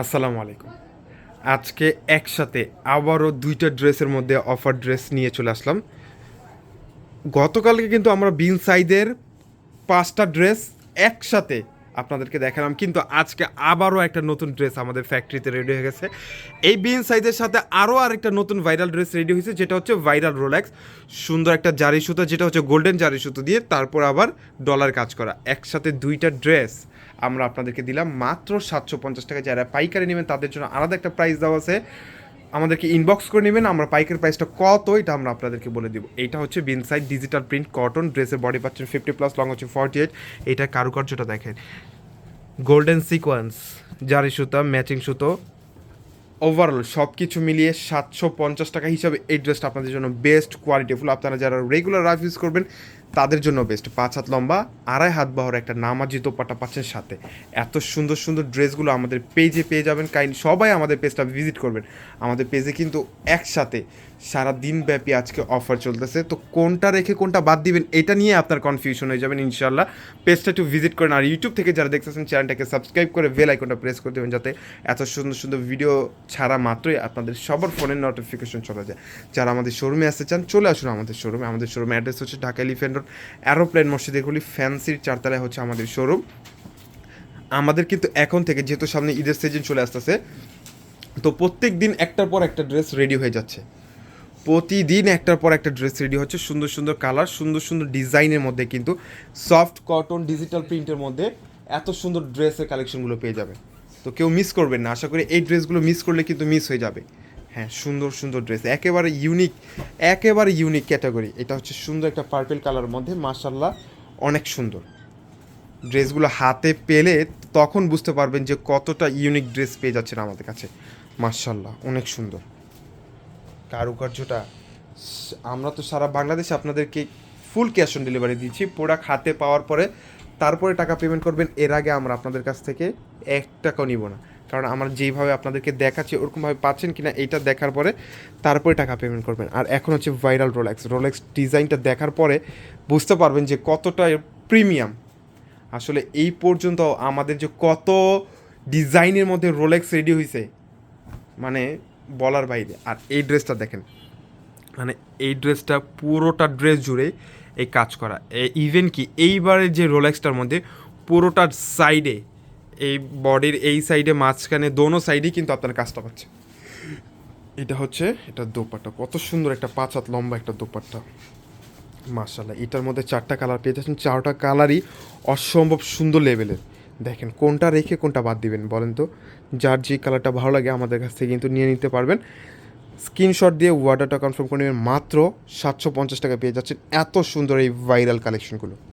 আসসালামু আলাইকুম। আজকে একসাথে আবারও দুইটা ড্রেসের মধ্যে অফার ড্রেস নিয়ে চলে আসলাম। গতকালকে কিন্তু আমরা বিন সাইদের পাঁচটা ড্রেস একসাথে আপনাদেরকে দেখালাম, কিন্তু আজকে আবারও একটা নতুন ড্রেস আমাদের ফ্যাক্টরিতে রেডি হয়ে গেছে। এই বিন সাইজের সাথে আরও আরেকটা নতুন ভাইরাল ড্রেস রেডি হয়েছে, যেটা হচ্ছে ভাইরাল রোল্যাক্স সুন্দর একটা জারি সুতো, যেটা হচ্ছে গোল্ডেন জারি সুতো দিয়ে তারপর আবার ডলার কাজ করা। একসাথে দুইটা ড্রেস আমরা আপনাদেরকে দিলাম, মাত্র সাতশো পঞ্চাশ টাকা যারা পাইকারি নেবেন, তাদের জন্য আলাদা একটা প্রাইস দেওয়া আছে। আমাদেরকে ইনবক্স করে নেবেন, আমরা পাইকারি প্রাইসটা কত, এটা আমরা আপনাদেরকে বলে দিব। এটা হচ্ছে বিনসাইড ডিজিটাল প্রিন্ট কটন ড্রেসের বডি পাচ্ছেন ফিফটি প্লাস লং হচ্ছে ফর্টি এইট এটা কারুকার্যটা দেখেন। গোল্ডেন সিকোয়েন্স জারি সুতা ম্যাচিং সুতো। ওভারঅল সব কিছু মিলিয়ে সাতশো পঞ্চাশ টাকা হিসাবে এই ড্রেসটা আপনাদের জন্য বেস্ট কোয়ালিটিফুল আপনারা যারা রেগুলার রাফ ইউজ করবেন তাদের জন্য বেস্ট পাঁচ হাত লম্বা, আড়াই হাত বহর একটা নামাজি দোপাটা পাচ্ছেন সাথে। এত সুন্দর সুন্দর ড্রেসগুলো আমাদের পেজে পেয়ে যাবেন। কাইন্ড সবাই আমাদের পেজটা ভিজিট করবেন। আমাদের পেজে কিন্তু একসাথে সারা দিন ব্যাপী আজকে অফার চলতেছে। তো কোনটা রেখে কোনটা বাদ দিবেন, এটা নিয়ে আপনার কনফিউশন হয়ে যাবেন ইনশাল্লাহ পেজটা একটু ভিজিট করেন। আর ইউটিউব থেকে যারা দেখতেছেন চ্যানেলটাকে সাবস্ক্রাইব করে বেল আইকনটা প্রেস করে দেবেন যাতে এত সুন্দর সুন্দর ভিডিও ছাড়া মাত্রই আপনাদের সবার ফোনের নোটিফিকেশন চলে যায়। যারা আমাদের শোরুমে আসতে চান, চলে আসুন আমাদের শোরুমে আমাদের শোরুমে অ্যাড্রেস হচ্ছে ঢাকা এলিফেন্ট রোড অ্যারোপ্লেন মসজিদের গুলি ফ্যান্সির চারতলায় হচ্ছে আমাদের শোরুম আমাদের কিন্তু এখন থেকে যেহেতু সামনে ঈদের সিজন চলে আসতেছে, তো প্রত্যেক দিন একটার পর একটা ড্রেস রেডি হয়ে যাচ্ছে। প্রতিদিন একটার পর একটা ড্রেস রেডি হচ্ছে, সুন্দর সুন্দর কালার সুন্দর সুন্দর ডিজাইনের মধ্যে কিন্তু সফট কটন ডিজিটাল প্রিন্টের মধ্যে এত সুন্দর ড্রেসের কালেকশনগুলো পেয়ে যাবে। তো কেউ মিস করবেন না, আশা করি এই ড্রেসগুলো মিস করলে কিন্তু মিস হয়ে যাবে। হ্যাঁ সুন্দর সুন্দর ড্রেস একেবারে ইউনিক একেবারে ইউনিক ক্যাটাগরি এটা হচ্ছে সুন্দর একটা পার্পেল কালার মধ্যে মার্শাল্লাহ অনেক সুন্দর। ড্রেসগুলো হাতে পেলে তখন বুঝতে পারবেন যে কতটা ইউনিক ড্রেস পেয়ে যাচ্ছেন আমাদের কাছে। মার্শাল্লাহ অনেক সুন্দর। কারুকার্যটা, আমরা তো সারা বাংলাদেশে আপনাদেরকে ফুল ক্যাশ অন ডেলিভারি দিচ্ছি। প্রোডাক্ট হাতে পাওয়ার পরে, তারপরে টাকা পেমেন্ট করবেন, এর আগে আমরা আপনাদের কাছ থেকে এক টাকাও নিব না। কারণ আমরা যেইভাবে আপনাদেরকে দেখাচ্ছি, ওরকমভাবে পাচ্ছেন কিনা এইটা দেখার পরে তারপরে টাকা পেমেন্ট করবেন। আর এখন হচ্ছে ভাইরাল রোলেক্স রোলেক্স ডিজাইনটা দেখার পরে বুঝতে পারবেন যে কতটা প্রিমিয়াম আসলে এই পর্যন্ত আমাদের যে কত ডিজাইনের মধ্যে রোলেক্স রেডি হয়েছে মানে বলার বাইরে। আর এই ড্রেসটা দেখেন মানে এই ড্রেসটা পুরোটা ড্রেস জুড়ে এই কাজ করা। ইভেন কি এইবারের যে রোলেক্সটার মধ্যে পুরোটার সাইডে এই বডির এই সাইডে মাঝখানে দোনো সাইডেই কিন্তু আপনার কাজটা পাচ্ছে এটা হচ্ছে, এটা দোপাট্টা। কত সুন্দর একটা পাঁচ হাত লম্বা একটা দোপাট্টা। মার্শাল্লাহ এটার মধ্যে চারটা কালার পেয়ে যাচ্ছেন। চারটা কালারই অসম্ভব সুন্দর লেভেলের। দেখেন, কোনটা রেখে কোনটা বাদ দিবেন বলেন তো? যার যে কালারটা ভালো লাগে আমাদের কাছ থেকে কিন্তু নিয়ে নিতে পারবেন। স্ক্রিনশট দিয়ে ওয়ার্ডারটা কনফার্ম করে নেবেন। মাত্র সাতশো পঞ্চাশ টাকা পেয়ে যাচ্ছেন। এত সুন্দর এই ভাইরাল কালেকশনগুলো